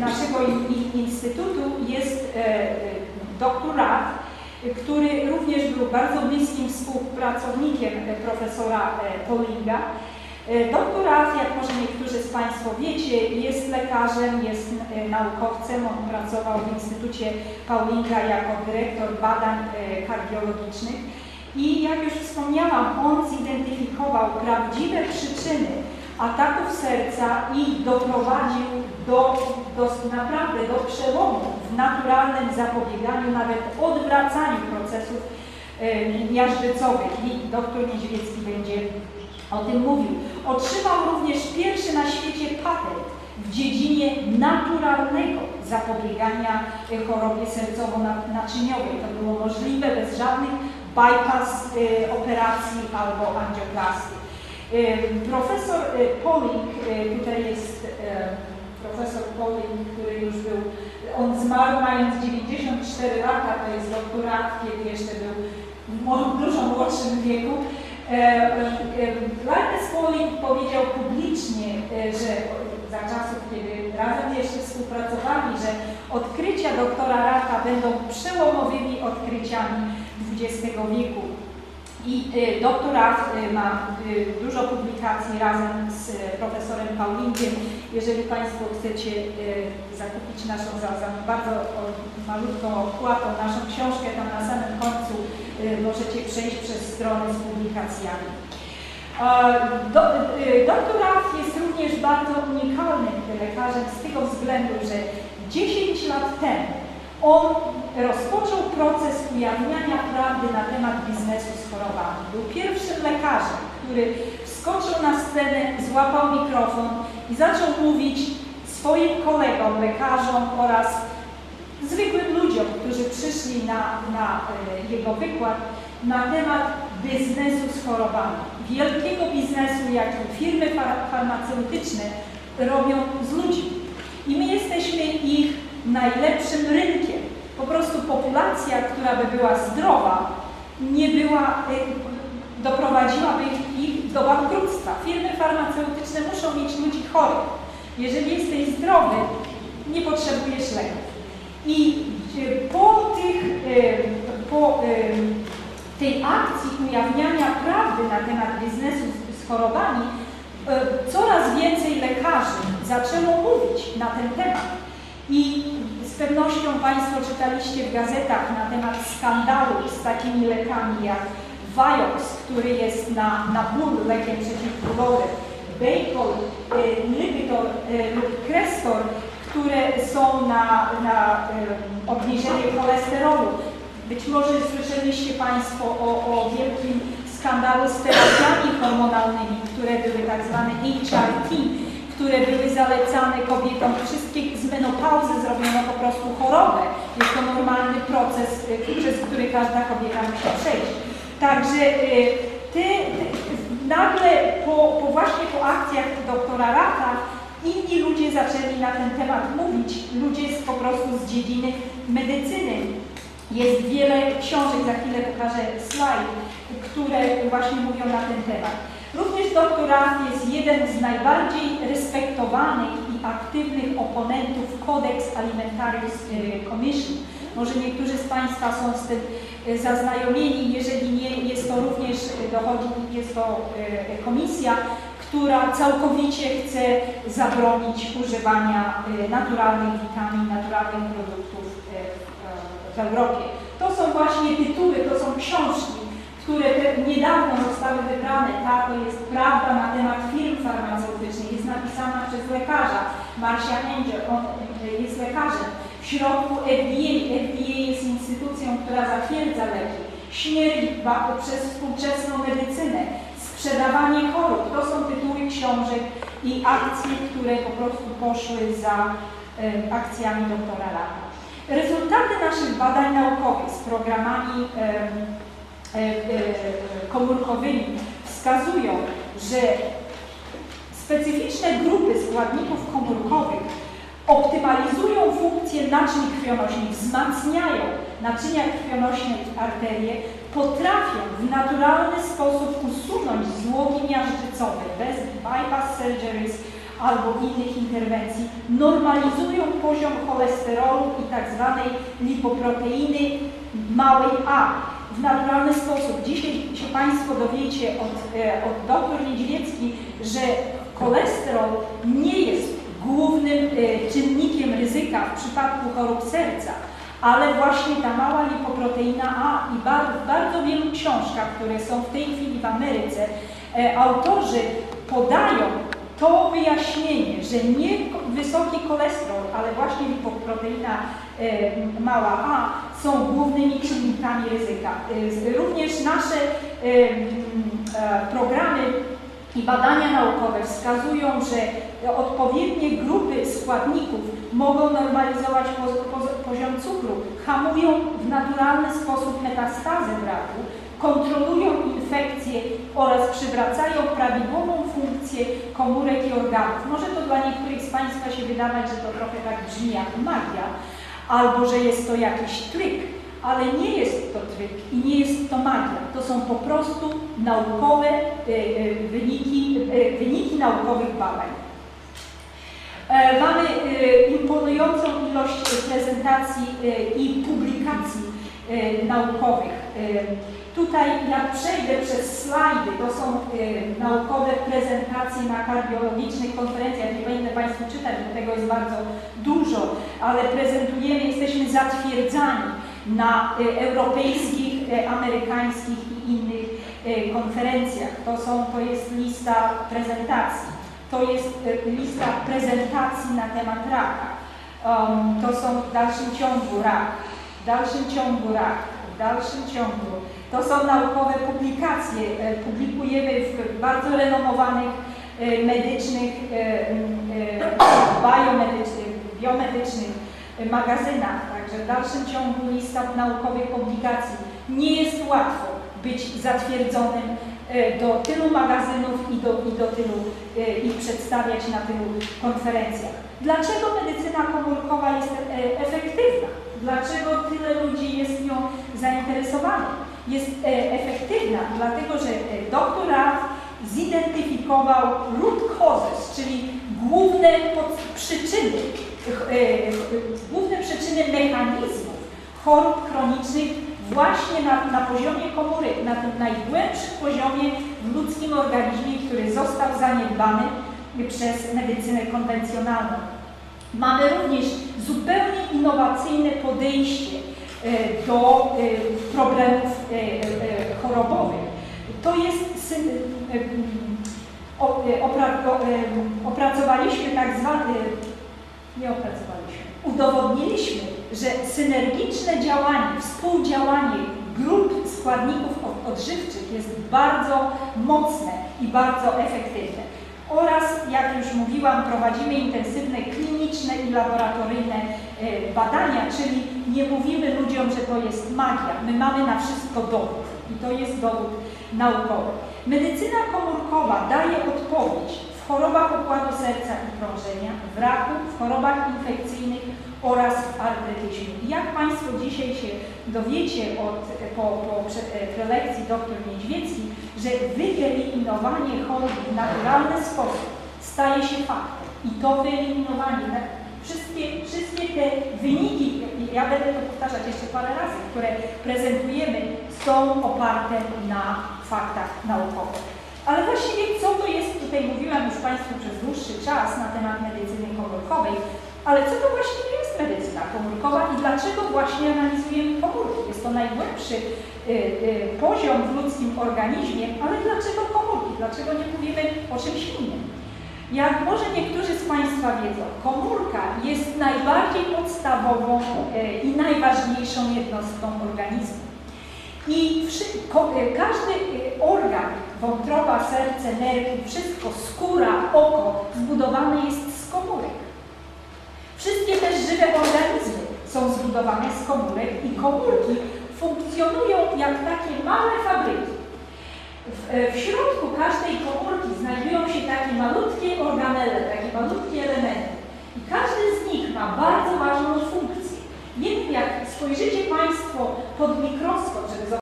naszego instytutu jest dr Rath, który również był bardzo bliskim współpracownikiem profesora Polinga. Doktor Rath, jak może niektórzy z Państwa wiecie, jest lekarzem, jest naukowcem. On pracował w Instytucie Paulinga jako dyrektor badań kardiologicznych. I jak już wspomniałam, on zidentyfikował prawdziwe przyczyny ataków serca i doprowadził do, do naprawdę do przełomu w naturalnym zapobieganiu, nawet odwracaniu procesów e, miażdżycowych. I doktor Niedźwiecki będzie o tym mówił. Otrzymał również pierwszy na świecie patent w dziedzinie naturalnego zapobiegania chorobie sercowo-naczyniowej. To było możliwe bez żadnych bypass y, operacji albo angioplastii. Profesor y, Poling, tutaj jest profesor Poling, który już był, on zmarł mając 94 lata, to jest doktorat, kiedy jeszcze był w dużo młodszym wieku. Linus Pauling powiedział publicznie, że za czasów, kiedy razem jeszcze współpracowali, że odkrycia doktora Rata będą przełomowymi odkryciami XX wieku. I y, doktorat y, ma y, dużo publikacji razem z profesorem Paulingiem. Jeżeli Państwo chcecie zakupić naszą za, za bardzo malutką opłatą naszą książkę, tam na samym końcu możecie przejść przez stronę z publikacjami. Do, jest również bardzo unikalnym lekarzem z tego względu, że 10 lat temu on rozpoczął proces ujawniania prawdy na temat biznesu z chorobami. Był pierwszym lekarzem, który wskoczył na scenę, złapał mikrofon i zaczął mówić swoim kolegom, lekarzom oraz zwykłym ludziom, którzy przyszli na, na e, jego wykład, na temat biznesu z chorobami. Wielkiego biznesu, jaki firmy farmaceutyczne robią z ludźmi. I my jesteśmy ich najlepszym rynkiem. Po prostu populacja, która by była zdrowa, nie była, y, doprowadziłaby ich do bankructwa. Firmy farmaceutyczne muszą mieć ludzi chorych. Jeżeli jesteś zdrowy, nie potrzebujesz leków. I y, po, tych, y, po tej akcji ujawniania prawdy na temat biznesu z chorobami, coraz więcej lekarzy zaczęło mówić na ten temat. I z pewnością Państwo czytaliście w gazetach na temat skandalu z takimi lekami jak Vioxx, który jest na, na ból lekiem przeciwbólowym, Bacol, y, Lipitor y, lub Crestor, które są na, na y, obniżenie cholesterolu. Być może słyszeliście Państwo o, o wielkim skandalu z terapiami hormonalnymi, które były tak zwane HRT, które były zalecane kobietom. Wszystkie z menopauzy zrobiono po prostu chorobę. Jest to normalny proces, y, przez który każda kobieta musi przejść. Także y, ty, ty, nagle po, po, właśnie po akcjach doktora Rata inni ludzie zaczęli na ten temat mówić. Ludzie z, po prostu z dziedziny medycyny. Jest wiele książek, za chwilę pokażę slajd, które właśnie mówią na ten temat. Również dr jest jeden z najbardziej respektowanych i aktywnych oponentów Codex Alimentarius e, Commission. Może niektórzy z Państwa są z tym e, zaznajomieni, jeżeli nie, jest to również, e, dochodzi, jest to komisja, która całkowicie chce zabronić używania naturalnych witamin, naturalnych produktów w Europie. To są właśnie tytuły, to są książki, które niedawno zostały wybrane, ta to jest prawda na temat firm farmaceutycznych, jest napisana przez lekarza, Marcia Angel, on e, jest lekarzem. W środku FDA, FDA jest instytucją, która zatwierdza leki, śmierć przez współczesną medycynę, sprzedawanie chorób. To są tytuły książek i akcje, które po prostu poszły za um, akcjami doktora Lata. Rezultaty naszych badań naukowych z programami um, komórkowymi wskazują, że specyficzne grupy składników komórkowych optymalizują funkcję naczyń krwionośnych, wzmacniają naczynia krwionośne i arterie, potrafią w naturalny sposób usunąć złogi miażdżycowe bez bypass surgeries albo innych interwencji normalizują poziom cholesterolu i tak zwanej lipoproteiny małej a w naturalny sposób. Dzisiaj się Państwo dowiecie od, e, od dr Niedźwiecki, że cholesterol nie jest głównym e, czynnikiem ryzyka w przypadku chorób serca, ale właśnie ta mała lipoproteina A i w bardzo wielu książkach, które są w tej chwili w Ameryce, e, autorzy podają to wyjaśnienie, że nie wysoki cholesterol, ale właśnie lipoproteina e, mała A są głównymi czynnikami ryzyka. E, również nasze programy i badania naukowe wskazują, że odpowiednie grupy składników mogą normalizować poziom cukru, hamują w naturalny sposób metastazę braku, kontrolują infekcje oraz przywracają prawidłową funkcję komórek i organów. Może to dla niektórych z Państwa się wydawać, że to trochę tak brzmi jak magia, albo że jest to jakiś tryk, ale nie jest to tryk i nie jest to magia. To są po prostu naukowe naukowych badań. Mamy imponującą ilość prezentacji i publikacji naukowych. Tutaj jak przejdę przez slajdy, to są naukowe prezentacje na kardiologicznych konferencjach, nie będę Państwu czytać, bo tego jest bardzo dużo, ale prezentujemy, jesteśmy zatwierdzani na e, europejskich, e, amerykańskich e, konferencjach. To, są, to jest lista prezentacji. To jest lista prezentacji na temat raka. Um, to są w dalszym ciągu rak, w dalszym ciągu rak, w dalszym ciągu. To są naukowe publikacje. Publikujemy w bardzo renomowanych medycznych, biomedycznych, biomedycznych magazynach, także w dalszym ciągu lista naukowych publikacji. Nie jest łatwo być zatwierdzonym e, do tylu magazynów i do, i do tylu e, i przedstawiać na tylu konferencjach. Dlaczego medycyna komórkowa jest e, efektywna? Dlaczego tyle ludzi jest nią zainteresowanych? Jest efektywna, dlatego że doktorat zidentyfikował root causes, czyli główne przyczyny główne przyczyny mechanizmów chorób chronicznych właśnie na, na poziomie komórek, na tym najgłębszym poziomie w ludzkim organizmie, który został zaniedbany przez medycynę konwencjonalną. Mamy również zupełnie innowacyjne podejście e, do e, problemów chorobowych. To jest opracowaliśmy tak zwany nie opracowaliśmy. Udowodniliśmy, że synergiczne działanie, współdziałanie grup składników odżywczych jest bardzo mocne i bardzo efektywne. Oraz, jak już mówiłam, prowadzimy intensywne kliniczne i laboratoryjne e, badania, czyli nie mówimy ludziom, że to jest magia. My mamy na wszystko dowód i to jest dowód naukowy. Medycyna komórkowa daje odpowiedź chorobach układu serca i krążenia, w raku, w chorobach infekcyjnych oraz w artretyzmie. Jak Państwo dzisiaj się dowiecie od, po, po e, prelekcji dr Niedźwiecki, że wyeliminowanie chorób w naturalny sposób staje się faktem. I to wyeliminowanie, tak, wszystkie, wszystkie te wyniki, ja będę to powtarzać jeszcze parę razy, które prezentujemy, są oparte na faktach naukowych. Ale właściwie co to jest, tutaj mówiłam już Państwu przez dłuższy czas na temat medycyny komórkowej, ale co to właściwie jest medycyna komórkowa i dlaczego właśnie analizujemy komórki? Jest to najgłębszy y, y, poziom w ludzkim organizmie, ale dlaczego komórki? Dlaczego nie mówimy o czymś innym? Jak może niektórzy z Państwa wiedzą, komórka jest najbardziej podstawową y, i najważniejszą jednostką organizmu. I e, każdy e, organ, wątroba, serce, nerki, wszystko, skóra, oko, zbudowane jest z komórek. Wszystkie też żywe organizmy są zbudowane z komórek i komórki funkcjonują jak takie małe fabryki. W, e, w środku każdej komórki znajdują się takie malutkie organele, takie malutkie elementy. I każdy z nich ma bardzo ważną funkcję. Wiem, jak spojrzycie Państwo pod mikroskop, żeby zobaczyć,